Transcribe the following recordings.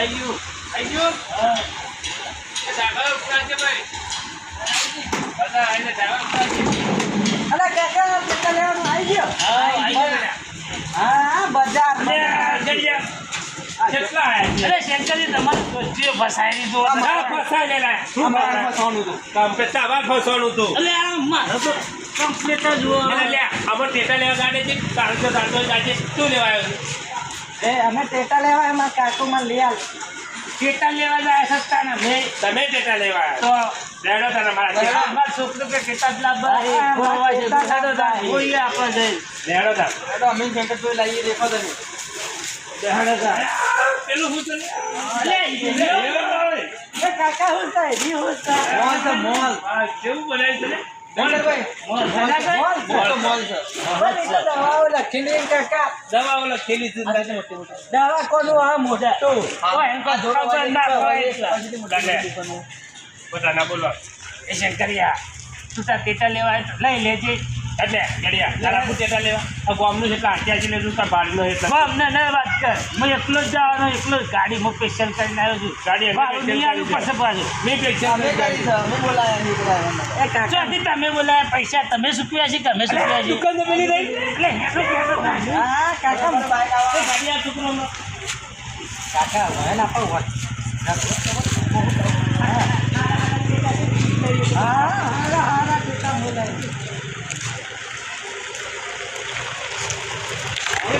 આઈ ગયું આઈ ગયું એ ધાબા ઉપર છે ભાઈ બધા આઈને ધાબા ઉપર છે અલા કાકા ટેકા લેવાનું આવી ગયો? હા આઈ ગયો. હા બજાર. બજાર. કેટલા અરે શંકરજી તમારી ગોષ્ઠીઓ ફસાયેલી તો ફસાયેલા અમારે ફસવાનું હતું. કામ આવા ફસવાનું હતું. અરે આ મારો તો. કમ્પ્લીટ જ જુઓ એટલે ટેટા લેવા ગાડે છે કાળજો દાડો ગાડે શું લેવા આવ્યો છે? એ અમે ટેટા લેવા એમાં કાકુમાં લઈ આવ ટેટા લેવા જાય સસ્તા ને મેં. તમે ટેટા લેવા તો લેડો તારા મારા અમાર છોકરો કે ટેટા જ લાવવા હા, ગોવા સાદો લાવવા. થાય કોઈ આપણે જઈ લેડો તાર. પેલું હું તને એ કાકા હું થાય જી હું થાય આ કેવું બનાવ્યું છે? બસ એ તો દવાઓ લખી લઈએ કાકા દવાઓ લખેલી છે દવા કોનું આ મોઢા. બધાના બોલવા. એ શંકરિયા તું તાર ટેટા લેવા લઈ લેજે. એટલે ગડિયા તારા હું ટેટા લેવા. આ ગામનું છે એટલે આટ્યાસી લેતું તાર ભાડનો એટલે. અમને ન વાત કર. હું એકલો જ જવાનો એકલો જ ગાડીમાં સ્પેશિયલ કરીને આવ્યો છું. ગાડી આવ્યું કરી પછી પાછું. મેં પૈસા કાકા. ચોથી તમે બોલાયા પૈસા તમે ચૂકવ્યા છે તમે ચૂકવ્યા છે? દુકાન પેલી રહી. એટલે ગાડી. હા કાકા. ગાડી. કાકા હવે ના. હા બોલાય કે? હા મજામાં કેટલા લેવા આવ્યા આ પરાઠો લેવા આવ્યા છીએ. એટલે તો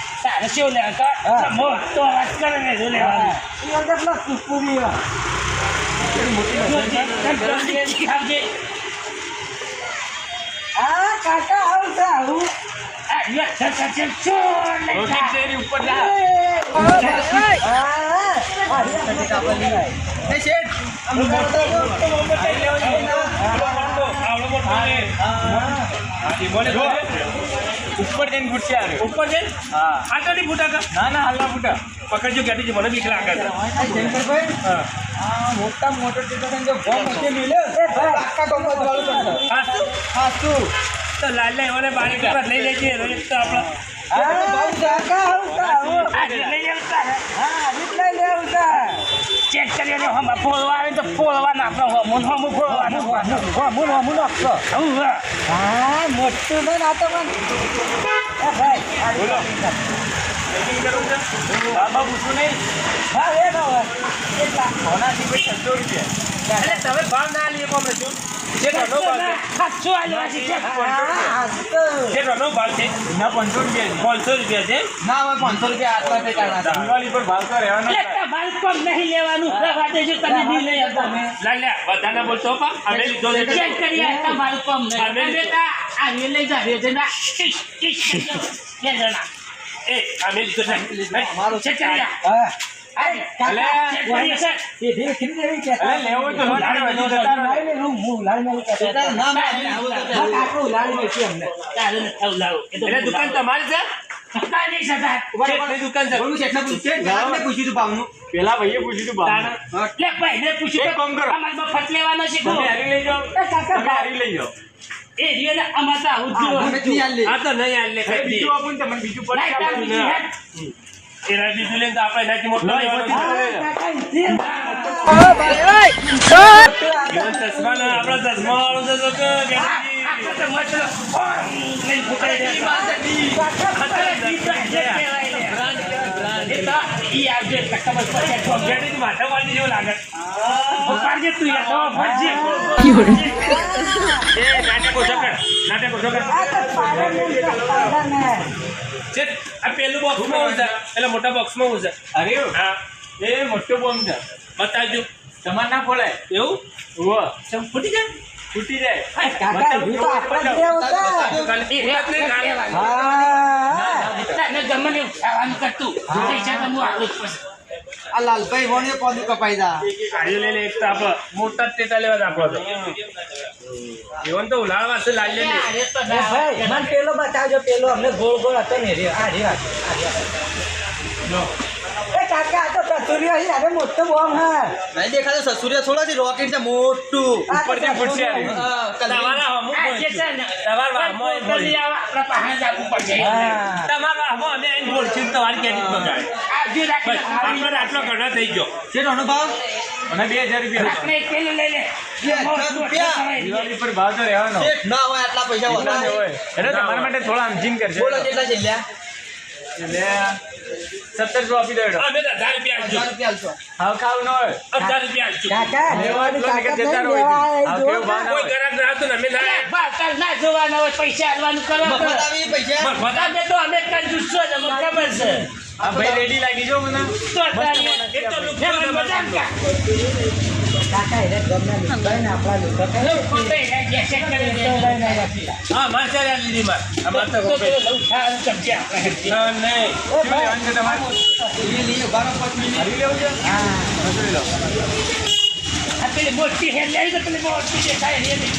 મોટો મોટા મોટા શું લેવા કા? હા. મોટો અવાજ કરે ને શું લેવાનું? એ વખત પેલા કુકુરી એવા. જોજે, ખાવજે. હા કાકા આવું છે આવું જા. ઉપર એ, જા હા, હા, હા. ઉપર જઈને ફૂટશે ઉપર જઈને હા આ તો નહીં ફૂટા કા ના ના હાલના ફૂટા પકડજો ગાડી છે મને બીક લાગે હા મોટા મોટો ટેકા જો ભોં મૂકી મિલે એ ભાઈ, આખા ગામમાં ચાલુ કરશે. હા શું? હાચું. તો લાલ લાલ મને બારી પર લઈ લેજે રોજ તો આપણે હા, કાકા આવું છે, આવું. આ જે લઈ આવતા હા, આવી લઈ છે. ચેક કરી અને હમ પોલવા આવે તો ફોડવાના આપણે હમું હમું ફોડવાનું હમું ને હમું નાખશો. આવું હા. હા, મોટું ને ના તો પણ. ભાઈ, બોલો. ચેકિંગ કરવું છે. બાબા પૂછવું નહીં. હા, એ તો હોય. કેટલા? સોનાથી ભાઈ છસો રૂપિયા. એટલે તમે ભાવ ના લઈએ કોમ શું? જે ઘરનો ભાવ છે. સાતસો આલવા છે. જે ઘરનો ભાવ છે ના પાંચસો રૂપિયા પાંચસો રૂપિયા છે? ના હોય પાંચસો રૂપિયા આટલા ટેકાના દિવાળી પર ભાવ તો રહેવાનો જ. એટલે નહીં લેવાનું. રવા દેજો તમે નહીં લઈ આવતા લા બધાને બોલતો પા. અમે લીધો છે. ચેક કરી આ તમારું કોમ નહીં. અમે બેટા આ લઈ જા રે જણા. ટીક, ટીક કરજો. બે જણા. એ છે આ. છે. લેવો તો. લાવી લે, હું મેલું. ના, ના, દુકાન તમારી છે? છે. પેલા ભાઈએ પૂછ્યું તું ભાવ લે પૂછ્યું કામ કરો. ફટ લેવાનો છે હારી લઈ જાઓ. લઈ જાઓ. એ રીઅલ અમારે તો આવું આ તો નહીં હાલ લે બીજું આપું તમને બીજું પડી લાઈટ આપું. બીજી ને હેઠ. એના બીજું લઈને તો આપણે મોટો આપણો ચશ્મા તો કે માથા વાળી જેવું લાગે. ફૂંકાડજે તું યાર, તો ભરજે. એ નાટક કર નાટક સ્પાઈડરમેન છે, આ પેલું બોક્સમાં હું એટલે મોટા બોક્સમાં હું છે. અરે હા. એ મોટો બોમ્બ છે. બતાવજો. તમાર ના ખોલાય. એવું? ઉવ્વ, ચમ ફૂટી જાય? તૂટી જાય. કાકા, એ તો આપણે જ દેવું. કહેવાય. હા. ને એવું ખાવાનું કરતું હું. આવું જ પછી. આ લાલભાઈ વોણે પોદું કપાઈ દા. ગાડીઓ લઈને એક તો આપણે મોટા ટેટા લેવા આપણો તો. એવન તો ઉલાળવા છે લાલ લે ભાઈ મને પેલો બતાવજો પેલો અમને ગોળ ગોળ હતો ને રે આ રે આ રે. આ છે અરે મોટો બોમ્બ હા. નહીં દેખાતો સસુરિયા થોડા છે રોકેટ છે મોટું. ઉપરથી ફૂટશે. આ કચુરીઓ. હા, કલર. તમારા હમું તમારા એ બોલી આપણા પાહે જ આપવું પડશે. તમારા વાહમાં અમે આઈને બોલશું ને તમારી ક્યાંથી બગાડે બસ આપણને આટલો ઘણો થઈ ગયો. છે નો ભાવ? અને બે હજાર રૂપિયા બે હજાર રૂપિયા? દિવાળી પર ભાવ તો રહેવાનો. ના હોય આટલા પૈસા એટલા વધારે. હોય. એટલે તમારા માટે થોડા સમજીને કરજો. બોલો કેટલા છે લ્યા? એટલે સત્તરસો આપી દો અમે હજાર રૂપિયા હજાર ખાવ ન હજાર કાકા કોઈ. ના હતું ને અમે ના ના જોવાના હોય પૈસા આલવાનું કરો. મફત પૈસા. તો અમે કંજૂસ છો જ, ખબર છે. હા ભાઈ રેડી લાગી જો મને. તો તારે તો લુખ્ખો મજાક કા? આપણા રાખી. હા માર ચાલે. પેલો. હરી હા મોટી હેર લેવી તો પેલી મોટી દેખાય એની.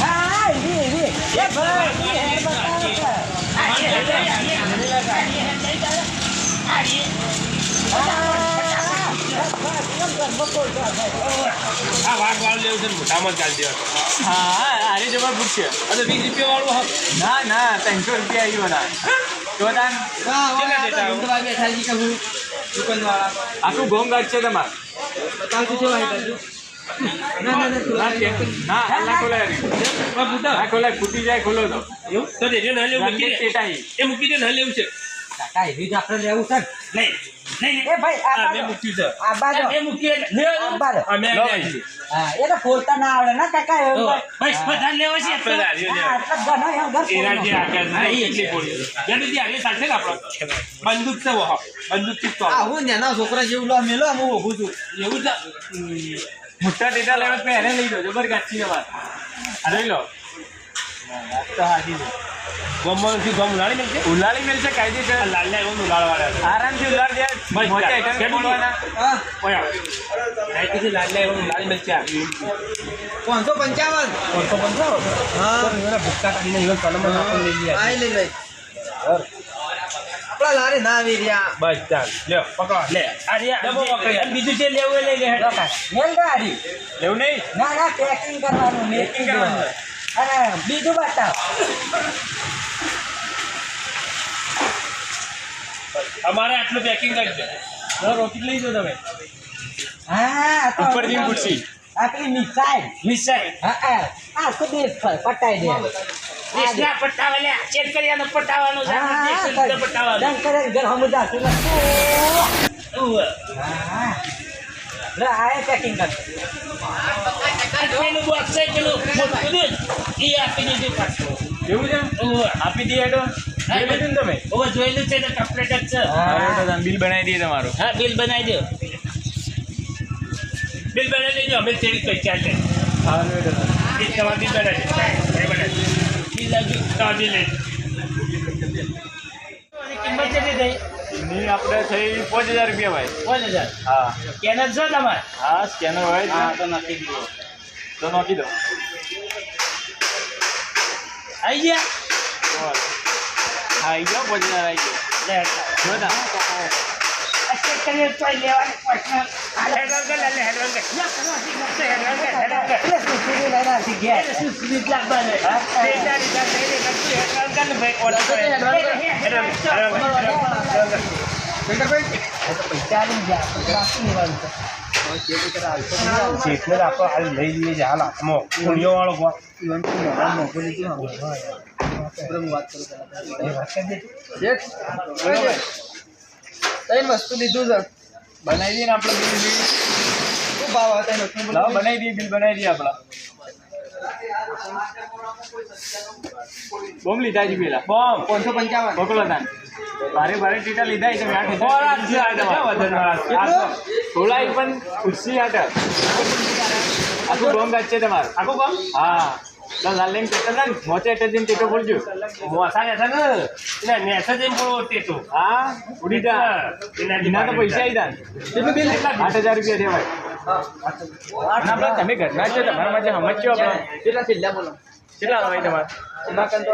હા એવી એવી એ ભાઈ એવી હેર આ હેર આ હેર હેર હેર. હા, વાળ લેવું છે મોટામાં ચાલી દેવાનું. હા આરે જબર આ તો વીસ રૂપિયા વાળું ના ના ત્રણસો રૂપિયા આવી બધા હવે કેટલા દેતા છે દુકાનવાળા. આખું ઘઉં ગાઢ છે તમારે. બતાવજો છે ખોલાય. ફૂટી જાય ખોલો તો. એવું? તો રેડિયો ના લેવું એ મૂકી દે ને લેવું છે. કાકા એવી જ આપણે લેવું છે નહીં. નહીં. એ ભાઈ આ આ મૂક્યું છે. આ બાજુ. એ મૂકી લે. આ બાજુ. અમે લો હા એ તો ફોડતા ના આવડે ને કાકા એવું બસ બધા લેવા છે આપણે હા, લેવા. આટલા ઘણા એમ એના જે આગળ ના એટલી પોળી. જેને જે આગળ ચાલશે આપણો બંદૂક છે વહો. બંદૂકથી તો આ હું નાના છોકરા જેવું લો મેલો હું ઊભું છું. એવું છે મોટા ટેટા લેવા તો એને લઈ લો જબર કાચી તમારે અરે લઈ લો. તો હાજી છે. ગમમાંથી ગમ ઉલાળી મેલશે? ઉલાળી મેલશે કાયદેસર. આ લાલ લાલ ઉલાળવાળા છે. આરામથી ઉલાળ દે. મોટા કેટલું ખોલવાના. હા. ઓય આવ. અહીંથી લાલ લાલ ઉલાળી મેલશે આ. પાંચસો પંચાવન. પાંચસો પંચાવન? હા. એના ભૂક્કા કાઢીને એવા કલમ નાખીને લઈ લઈએ. આઈ લઈ લઈ. આપણા લારી ના આવી રહ્યા. બસ ચાલ. પકડો. લે આ રે, આ પકડી. અને બીજું જે લેવું એ લઈ લે મેલ ગાડી. એવું નહીં? ના ના પેકિંગ કરવાનું. મેકિંગ કરવાનું. અને બીજું બતાવ અમારે આટલું પેકિંગ કરજો રોકી લઈ જો તમે હા આ તો ઉપરથી પૂછી આપણી મિસાઈલ મિસાઈલ. હા હા આ તો દેશ પર પટાઈ દે દેશના પટ્ટાવા લે. ચેક કરી આનો પટ્ટાવાનો છે. રીતે પટ્ટાવાનો. કરે ઘર હમું જાતું નથી. ઉવ્વ. હા લે આ પેકિંગ કર પેલું મોટું આપી દીધું પાછું. એવું છે? આપી દઈએ જોઈ ને તમે? ઉવ્વ, જોયેલું છે તો જ છે. હા. બિલ બનાવી દઈએ તમારું. હા બિલ બનાવી દો. બિલ બનાવી દેજો. અમે તેરી કઈ છે હા બિલ તમારે બિલ બનાવી દે. એ બનાવી દે. બિલ લાવજો. તમારે બિલ લઈ કિંમત કેટલી થઈ? ની આપણે થઈ પાંચ હજાર રૂપિયા ભાઈ. પાંચ હજાર. હા. સ્કેનર છે તમારે? હા સ્કેનર હોય હા તો નથી દીધો તો નાખી દો આવી ગયા તો આવી પાંચ હજાર આવી તા. આ ચેક કરીએ તોય લેવાની પ્રશ્ન હેડવાન કર લે હેડવાન કર ના કરવાથી ગમશે, હેડવાન કર, હેડવાન કર. એટલે સુસુરી લઈને આવતી ઘેર. એટલે શું સ્મિત લાગવાનું? હા, હા. તે તારી સાથે લઈને કરતું હેડવાન કર ને ભાઈ order કરે. હેડવાન કર. હેડવાન કર, હેડવાન કર, હેડવાન કર. શંકરભાઈ એ તો પૈસા છે. આપણે હાલ લઈ જઈએ છે હાલ હાથમાં કોળીઓ વાળો ગો ત્રણ વસ્તુ લીધું છે? બનાવી દઈએ ને આપણે બિલ બિલ. શું ભાવ હતા એનો? શું બનાવી દઈએ બિલ બનાવી દઈએ આપણા. બોમ લીધા છે પેલા. બોમ પાંચસો પંચાવન મોકલો તાન ભારે ભારે ટીટા લીધા છે મેં આઠ છે. છે. પણ ખુશી હાટે. આખું ગાજ છે તમારું. આખું કામ હા. તો લાલીને ને, મોચે એટલે ટેટો બોલજો મોસાને છે ને એટલે નેસે જઈને બોલો ટેટો હા? ઉડી જા. એના તો પૈસા આવી જા આઠ હજાર રૂપિયા છે ભાઈ. તમે ઘરના જ તમારા માટે સમજજો આપણે. કેટલા છેલ્લા બોલો? કેટલા ભાઈ તમારે? એમાં તો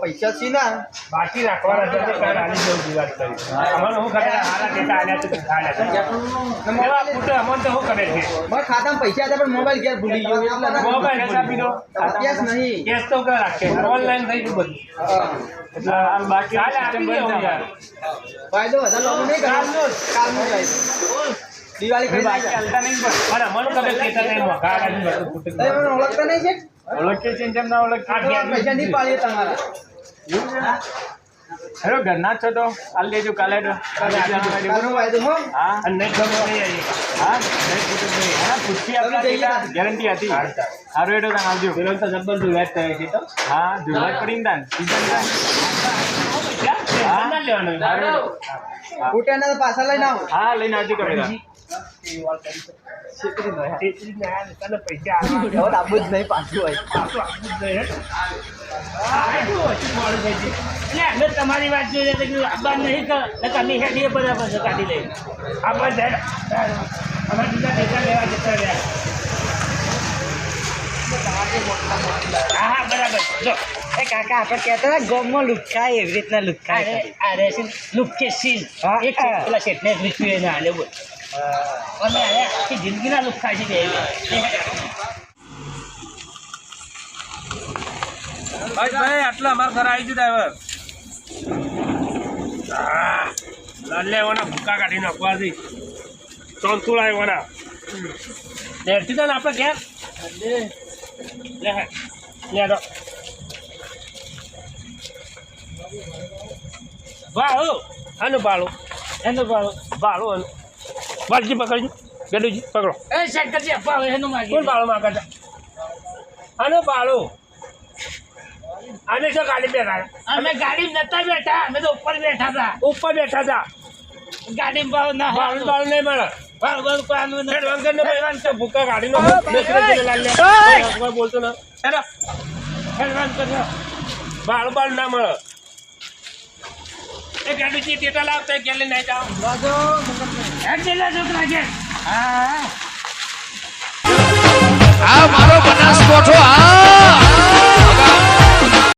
પૈસા છે ના. બાકી રાખવાના છે તે કાલ આલી જવું વાત કરી. અમારે હું ખાતા હારા કેતા આલ્યા છે તે ખાલ્યા છે ફૂટે અમને તો હું કરે છે? મારા ખાતામાં પૈસા હતા પણ મોબાઈલ ઘેર ભૂલી ગયો એટલે મોબાઈલ કેસ આપી દો. કેશ નહીં. કેસ તો કે રાખે? ઓનલાઈન થઈ ગયું બધું. એટલે આ બાકી ફાયદો વધારે લોકો નહીં. કાલનો જ. આવી. દિવાળી કરી બાકી હાલતા નહીં પણ. અમને ખબર ટેટા નહીં મોંઘા આલ્યા બધું ફૂટે તમે ઓળખતા નહીં છે? ઓળખીએ છીએ જેમ ના ઓળખીએ પૈસા નહીં પાડીએ તમારા. હેલો ઘરના જ છો તો? હાલ લેજો કાલે હો. ગેરંટી હતી. સારું એડો તમે આવજો. પેલો તો જબર દુલાટ કરે છે તો. હા ધુરવાજ પડીને તાન સીઝન હા. લેવાનું પાછા લઈને આવો. હા લઈને આવજો કમેલા જ જ તમારી વાત જોઈએ તો આબા નહીં તમે હેડીએ બરાબર છે કાઢી લઈ આબા હા હા બરાબર જો કાકા આપણે કહેતા હતા ગોમમાં લુકાય એવી રીતના લુકાય આ રહેશે લુકે સીલ એક. પેલા શેઠને એક લીધું એને હાલે બોલ અને આખી જિંદગીના લુખ્ખા છે બે. એ ભાઈ ભાઈ ઘરે આવી ગયું ડ્રાઈવર લાલે એવાના ભૂકા કાઢી નાખવા દે ચોંતુળા એવાના લેરથી તો ને આપણે ઘેર. લે હા લે દો બાળો આનું બાળો એનું બાળો બાળો આનું. વાલજી પકડજો. ગડુજી પકડો. એ શંકરજી અપાવે એનું માગી કોણ બાળો માગે છે? આનું બાળો. આને શું ગાડી બેઠા અમે ગાડી નતા બેઠા અમે તો ઉપર બેઠા હતા. ઉપર બેઠા હતા. ગાડી ભાવ ના ભાવ ભાવ નહીં મળે. ભૂકા ગાડી નો બોલતો ના. ભાવ ભાવ ના મળે. એ ગાડી ટેટા લાવતા ગેલે નહીં. જાવ જેલા છોકરા છે હા આ મારો બનાસકોઠો આ